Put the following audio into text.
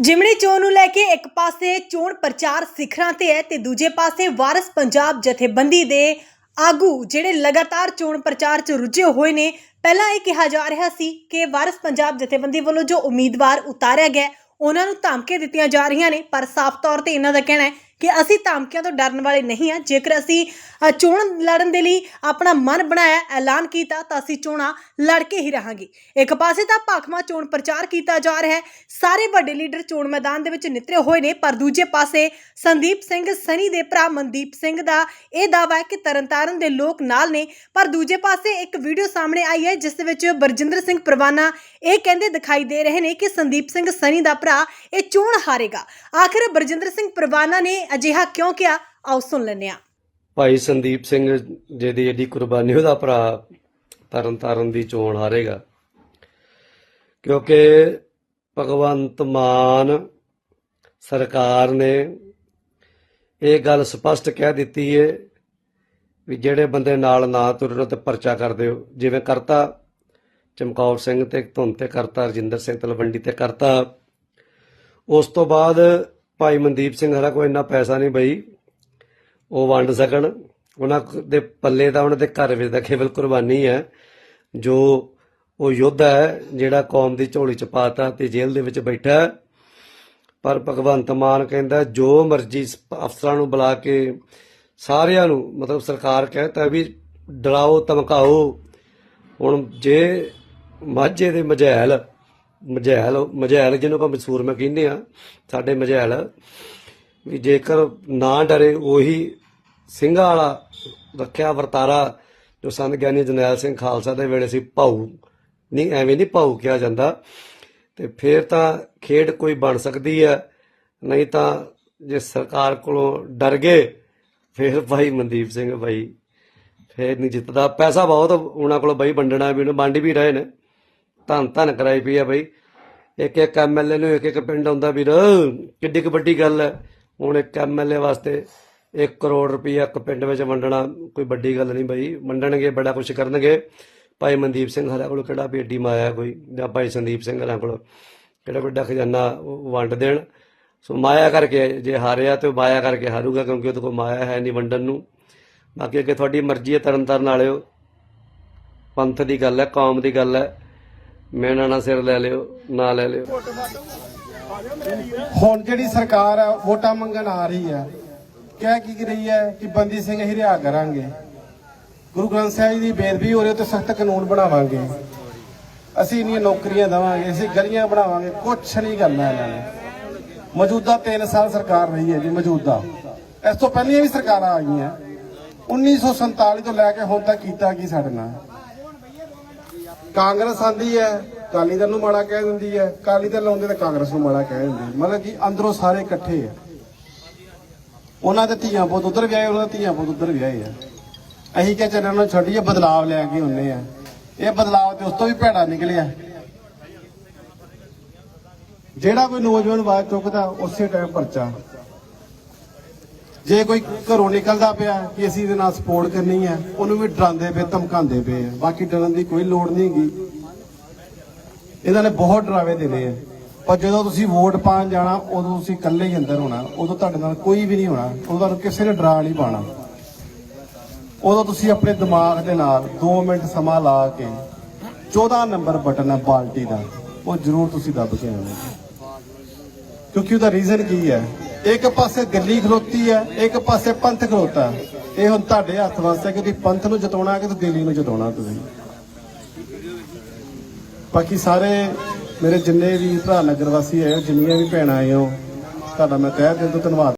ਜਿਮਣੀ ਚੋਣ ਨੂੰ ਲੈ ਕੇ ਇੱਕ ਪਾਸੇ ਚੋਣ ਪ੍ਰਚਾਰ ਸਿਖਰਾਂ ਤੇ ਹੈ ਤੇ ਦੂਜੇ ਪਾਸੇ ਵਾਰਸ ਪੰਜਾਬ ਜਥੇਬੰਦੀ ਦੇ ਆਗੂ ਜਿਹੜੇ ਲਗਾਤਾਰ ਚੋਣ ਪ੍ਰਚਾਰ 'ਚ ਰੁੱਝੇ ਹੋਏ ਨੇ, ਪਹਿਲਾਂ ਇਹ ਕਿਹਾ ਜਾ ਰਿਹਾ ਸੀ ਕਿ ਵਾਰਸ ਪੰਜਾਬ ਜਥੇਬੰਦੀ ਵੱਲੋਂ ਜੋ ਉਮੀਦਵਾਰ ਉਤਾਰਿਆ ਗਿਆ ਉਹਨਾਂ ਨੂੰ ਧਮਕੀਆਂ ਦਿੱਤੀਆਂ ਜਾ ਰਹੀਆਂ ਨੇ, ਪਰ ਸਾਫ਼ ਤੌਰ ਤੇ ਇਹਨਾਂ ਦਾ ਕਹਿਣਾ ਹੈ ਕਿ ਅਸੀਂ ਧਮਕੀਆਂ ਤੋਂ ਡਰਨ ਵਾਲੇ ਨਹੀਂ ਹਾਂ ਜੇਕਰ ਅਸੀਂ ਚੋਣ ਲੜਨ ਦੇ ਲਈ ਆਪਣਾ ਮਨ ਬਣਾਇਆ, ਐਲਾਨ ਕੀਤਾ, ਤਾਂ ਅਸੀਂ ਚੋਣਾਂ ਲੜ ਕੇ ਹੀ ਰਹਾਂਗੇ। ਇੱਕ ਪਾਸੇ ਤਾਂ ਭਾਖਮਾ ਚੋਣ ਪ੍ਰਚਾਰ ਕੀਤਾ ਜਾ ਰਿਹਾ ਹੈ। ਸਾਰੇ ਵੱਡੇ ਲੀਡਰ ਚੋਣ ਮੈਦਾਨ ਦੇ ਵਿੱਚ ਨਿਤਰੇ ਹੋਏ ਨੇ, ਪਰ ਦੂਜੇ ਪਾਸੇ ਸੰਦੀਪ ਸਿੰਘ ਸਨੀ ਦੇ ਭਰਾ ਮਨਦੀਪ ਸਿੰਘ ਦਾ ਇਹ ਦਾਅਵਾ ਹੈ ਕਿ ਤਰਨਤਾਰਨ ਦੇ ਲੋਕ ਨਾਲ ਨੇ, ਪਰ ਦੂਜੇ ਪਾਸੇ ਇੱਕ ਵੀਡੀਓ ਸਾਹਮਣੇ ਆਈ ਹੈ, ਜਿਸ ਦੇ ਵਿੱਚ ਬਰਜਿੰਦਰ ਸਿੰਘ ਪ੍ਰਵਾਨਾ ਇਹ ਕਹਿੰਦੇ ਦਿਖਾਈ ਦੇ ਰਹੇ ਨੇ ਕਿ ਸੰਦੀਪ ਸਿੰਘ ਸਨੀ ਦਾ ਭਰਾ ਇਹ ਚੋਣ ਹਾਰੇਗਾ। ਆਖਿਰ ਬਰਜਿੰਦਰ ਸਿੰਘ ਪ੍ਰਵਾਨਾ ਨੇ ਅਜਿਹਾ ਕਿਉਂ ਕਿਹਾ? ਆਓ ਸੁਣ ਲੈਂਦੇ ਹਾਂ। ਭਾਈ ਸੰਦੀਪ ਸਿੰਘ ਜਿਹਦੀ ਏਡੀ ਕੁਰਬਾਨੀ ਉਹਦਾ ਭਰਾ ਤਰਨ ਤਾਰਨ ਦੀ ਚੋਣ ਹਾਰੇਗਾ। ਕਿਉਂਕਿ ਭਗਵੰਤ ਮਾਨ ਸਰਕਾਰ ਨੇ ਇਹ ਗੱਲ ਸਪਸ਼ਟ ਕਹਿ ਦਿੱਤੀ ਏ ਵੀ ਜਿਹੜੇ ਬੰਦੇ ਨਾਲ ਨਾ ਤੁਰਨ ਤੇ ਪਰਚਾ ਕਰ ਦਿਓ ਜਿਵੇਂ ਕਰਤਾ ਚਮਕੌਰ ਸਿੰਘ ਤੇ ਧੁੰਨ ਤੇ ਕਰਤਾ ਰਜਿੰਦਰ ਸਿੰਘ ਤਲਵੰਡੀ ਤੇ ਕਰਤਾ, ਉਸ ਤੋਂ ਬਾਅਦ ਭਾਈ ਮਨਦੀਪ ਸਿੰਘ ਹਰਾ ਕੋਈ ਇੰਨਾ ਪੈਸਾ ਨਹੀਂ ਬਈ। ਉਹ ਵੰਡ ਸਕਣ। ਉਹਨਾਂ ਦੇ ਪੱਲੇ ਤਾਂ ਉਹਨਾਂ ਦੇ ਘਰ ਵਿੱਚ ਦਾ ਕੇਵਲ ਕੁਰਬਾਨੀ ਹੈ। ਜੋ ਉਹ ਯੋਧਾ ਹੈ, ਜਿਹੜਾ ਕੌਮ ਦੀ ਝੋਲੀ ਚ ਪਾਤਾ ਤੇ ਜੇਲ੍ਹ ਦੇ ਵਿੱਚ ਬੈਠਾ ਪਰ ਭਗਵੰਤ ਮਾਨ ਕਹਿੰਦਾ, ਜੋ ਮਰਜ਼ੀ ਅਫਸਰਾਂ ਨੂੰ ਬੁਲਾ ਕੇ ਸਾਰਿਆਂ ਨੂੰ, ਮਤਲਬ ਸਰਕਾਰ ਕਹਿੰਦਾ ਵੀ ਡਰਾਓ, ਧਮਕਾਓ। ਹੁਣ ਜੇ ਮਾਝੇ ਦੇ ਮਝੈਲ ਮਝੈਲ ਮਝੈਲ ਜਿਹਨੂੰ ਆਪਾਂ ਮਸੂਰ ਮੈਂ ਕਹਿੰਦੇ ਆ ਸਾਡੇ ਮਝੈਲ, ਵੀ ਜੇਕਰ ਨਾ ਡਰੇ ਉਹੀ ਸਿੰਘਾਂ ਵਾਲਾ ਰੱਖਿਆ ਵਰਤਾਰਾ ਜੋ ਸੰਤ ਗਿਆਨੀ ਜਰਨੈਲ ਸਿੰਘ ਖਾਲਸਾ ਦੇ ਵੇਲੇ ਸੀ, ਭਾਊ। ਨਹੀਂ, ਐਵੇਂ ਨਹੀਂ ਭਾਊ ਕਿਹਾ ਜਾਂਦਾ। ਤੇ ਫਿਰ ਤਾਂ ਖੇਡ ਕੋਈ ਬਣ ਸਕਦੀ ਹੈ, ਨਹੀਂ ਤਾਂ ਜੇ ਸਰਕਾਰ ਕੋਲੋਂ ਡਰ ਗਏ, ਫਿਰ ਭਾਈ ਮਨਦੀਪ ਸਿੰਘ ਭਾਈ ਫਿਰ ਨਹੀਂ ਜਿੱਤਦਾ। ਪੈਸਾ ਬਹੁਤ ਉਹਨਾਂ ਕੋਲ ਬਈ ਵੰਡਣਾ ਵੀ, ਉਹਨੂੰ ਵੰਡ ਵੀ ਰਹੇ ਨੇ। ਧੰਨ ਧੰਨ ਕਰਾਈ ਪਈ ਆ ਬਈ। ਇੱਕ ਇੱਕ ਐਮਐਲਏ ਨੂੰ ਇੱਕ ਇੱਕ ਪਿੰਡ ਆਉਂਦਾ ਵੀਰ। ਕਿੱਡੀ ਕੁ ਵੱਡੀ ਗੱਲ ਹੈ ਹੁਣ ਇੱਕ ਐਮਐਲਏ ਵਾਸਤੇ 1 ਕਰੋੜ ਰੁਪਈਆ ਇੱਕ ਪਿੰਡ ਵਿੱਚ ਵੰਡਣਾ ਕੋਈ ਵੱਡੀ ਗੱਲ ਨਹੀਂ ਬਈ। ਵੰਡਣਗੇ, ਬੜਾ ਕੁਝ ਕਰਨਗੇ। ਭਾਈ ਮਨਦੀਪ ਸਿੰਘ ਹਰਾਂ ਕੋਲ ਕਿਹੜਾ ਵੀ ਏਡੀ ਮਾਇਆ ਕੋਈ? ਜਾਂ ਭਾਈ ਸੰਦੀਪ ਸਿੰਘ ਹਰਾਂ ਕੋਲ ਕਿਹੜਾ ਵੱਡਾ ਖਜ਼ਾਨਾ ਉਹ ਵੰਡ ਦੇਣ। ਸੋ ਮਾਇਆ ਕਰਕੇ ਜੇ ਹਾਰਿਆ ਤੇ ਉਹ ਮਾਇਆ ਕਰਕੇ ਹਾਰੂਗਾ ਕਿਉਂਕਿ ਉਹਦੇ ਕੋਲ ਮਾਇਆ ਹੈ ਨਹੀਂ ਵੰਡਣ ਨੂੰ। ਬਾਕੀ ਅੱਗੇ ਤੁਹਾਡੀ ਮਰਜ਼ੀ ਹੈ ਤਰਨ ਤਾਰਨ ਵਾਲਿਓ। ਪੰਥ ਦੀ ਗੱਲ ਹੈ, ਕੌਮ ਦੀ ਗੱਲ ਹੈ। ਮੈਨਾਂ ਨਾ ਸਿਰ ਲੈ ਲਿਓ, ਨਾ ਲੈ ਲਿਓ। ਹੁਣ ਜਿਹੜੀ ਸਰਕਾਰ ਹੈ ਵੋਟਾਂ ਮੰਗਣ ਆ ਰਹੀ ਹੈ ਕਹਿ ਕੀ ਰਹੀ ਹੈ ਕਿ ਬੰਦੀ ਸਿੰਘ ਅਸੀਂ ਰਿਹਾ ਕਰਾਂਗੇ। ਗੁਰੂ ਗ੍ਰੰਥ ਸਾਹਿਬ ਜੀ ਦੀ ਬੇਦਬੀ ਹੋ ਰਹੀ ਤੇ ਸਖਤ ਕਾਨੂੰਨ ਬਣਾਵਾਂਗੇ। ਅਸੀਂ ਇੰਨੀਆਂ ਨੌਕਰੀਆਂ ਦੇਵਾਂਗੇ, ਅਸੀਂ ਗਲੀਆਂ ਬਣਾਵਾਂਗੇ, ਕੁਛ ਨਹੀਂ ਕਰਨਾ ਇਹਨਾਂ ਨੇ। ਮੌਜੂਦਾ 3 ਸਾਲ ਸਰਕਾਰ ਰਹੀ ਹੈ ਜੀ, ਮੌਜੂਦਾ। ਇਸ ਤੋਂ ਪਹਿਲੀਆਂ ਵੀ ਸਰਕਾਰਾਂ ਆਈਆਂ। 1947 ਤੋਂ ਲੈ ਕੇ ਹੁਣ ਤੱਕ ਕੀਤਾ ਕੀ ਸਾਡੇ ਨਾਲ? ਕਾਂਗਰਸ ਆਂਦੀ ਹੈ, ਅਕਾਲੀ ਦਲ ਨੂੰ ਮਾੜਾ ਕਹਿ ਦਿੰਦੀ ਹੈ, ਅਕਾਲੀ ਦਲ ਆਉਂਦੇ ਤਾਂ ਕਾਂਗਰਸ ਨੂੰ ਮਾੜਾ ਕਹਿ ਦਿੰਦੀ ਮਤਲਬ ਕਿ ਅੰਦਰੋਂ ਸਾਰੇ ਇਕੱਠੇ ਆ। ਉਹਨਾਂ ਦੇ ਧੀਆਂ ਪੁੱਤ ਉਧਰ ਵਿਆਹੇ ਉਹਨਾਂ ਦੇ ਧੀਆਂ ਪੁੱਤ ਉਧਰ ਵਿਆਹੇ ਆ। ਅਸੀਂ ਕਿਹਾ ਚੱਲ ਉਹਨਾਂ ਨੂੰ ਛੱਡੀਏ ਬਦਲਾਵ ਲੈ ਕੇ ਹੁੰਨੇ ਆ। ਇਹ ਬਦਲਾਵ ਤੇ ਉਸ ਤੋਂ ਵੀ ਭੈੜਾ ਨਿਕਲਿਆ। ਜਿਹੜਾ ਕੋਈ ਨੌਜਵਾਨ ਆਵਾਜ਼ ਚੁੱਕਦਾ, ਉਸੇ ਟਾਈਮ ਪਰਚਾ। ਜੇ ਕੋਈ ਘਰੋਂ ਨਿਕਲਦਾ ਪਿਆ ਕਿ ਅਸੀਂ ਇਹਦੇ ਨਾਲ ਸਪੋਰਟ ਕਰਨੀ ਹੈ, ਉਹਨੂੰ ਵੀ ਡਰਾਉਂਦੇ ਪਏ, ਧਮਕਾਉਂਦੇ ਪਏ ਆ। ਬਾਕੀ ਡਰਨ ਦੀ ਕੋਈ ਲੋੜ ਨਹੀਂ ਹੈਗੀ। ਇਹਨਾਂ ਨੇ ਬਹੁਤ ਡਰਾਵੇ ਦੇਣੇ ਆ। ਪਰ ਜਦੋਂ ਤੁਸੀਂ ਵੋਟ ਪਾਣ ਜਾਣਾ, ਉਦੋਂ ਤੁਸੀਂ ਇਕੱਲੇ ਹੀ ਅੰਦਰ ਹੋਣਾ। ਉਦੋਂ ਤੁਹਾਡੇ ਨਾਲ ਕੋਈ ਵੀ ਨਹੀਂ ਹੋਣਾ। ਉਦੋਂ ਤੁਹਾਨੂੰ ਕਿਸੇ ਨੇ ਡਰਾ ਨਹੀਂ ਪਾਣਾ ਉਦੋਂ ਤੁਸੀਂ ਆਪਣੇ ਦਿਮਾਗ ਦੇ ਨਾਲ 2 ਮਿੰਟ ਸਮਾਂ ਲਾ ਕੇ 14 ਨੰਬਰ ਬਟਨ ਹੈ ਬਾਲਟੀ ਦਾ। ਉਹ ਜ਼ਰੂਰ ਤੁਸੀਂ ਦੱਬ ਕੇ ਆਉਣਾ। ਕਿਉਂਕਿ ਉਹਦਾ ਰੀਜ਼ਨ ਕੀ ਹੈ? ਇੱਕ ਪਾਸੇ ਦਿੱਲੀ ਖਲੋਤੀ ਹੈ, ਇੱਕ ਪਾਸੇ ਪੰਥ ਖਲੋਤਾ ਇਹ ਹੁਣ ਤੁਹਾਡੇ ਹੱਥ ਵਾਸਤੇ ਕਿ ਤੁਸੀਂ ਪੰਥ ਨੂੰ ਜਿਤਾਉਣਾ ਕਿ ਤੁਸੀਂ ਦਿੱਲੀ ਨੂੰ ਜਿਤਾਉਣਾ ਤੁਸੀਂ? ਬਾਕੀ ਸਾਰੇ ਮੇਰੇ ਜਿੰਨੇ ਵੀ ਭਰਾ ਨਗਰ ਵਾਸੀ ਆਏ ਹੋ, ਜਿੰਨੀਆਂ ਵੀ ਭੈਣਾਂ ਆਏ ਹੋ, ਤੁਹਾਡਾ ਮੈਂ ਤਹਿ ਦਿਲ ਤੋਂ ਧੰਨਵਾਦ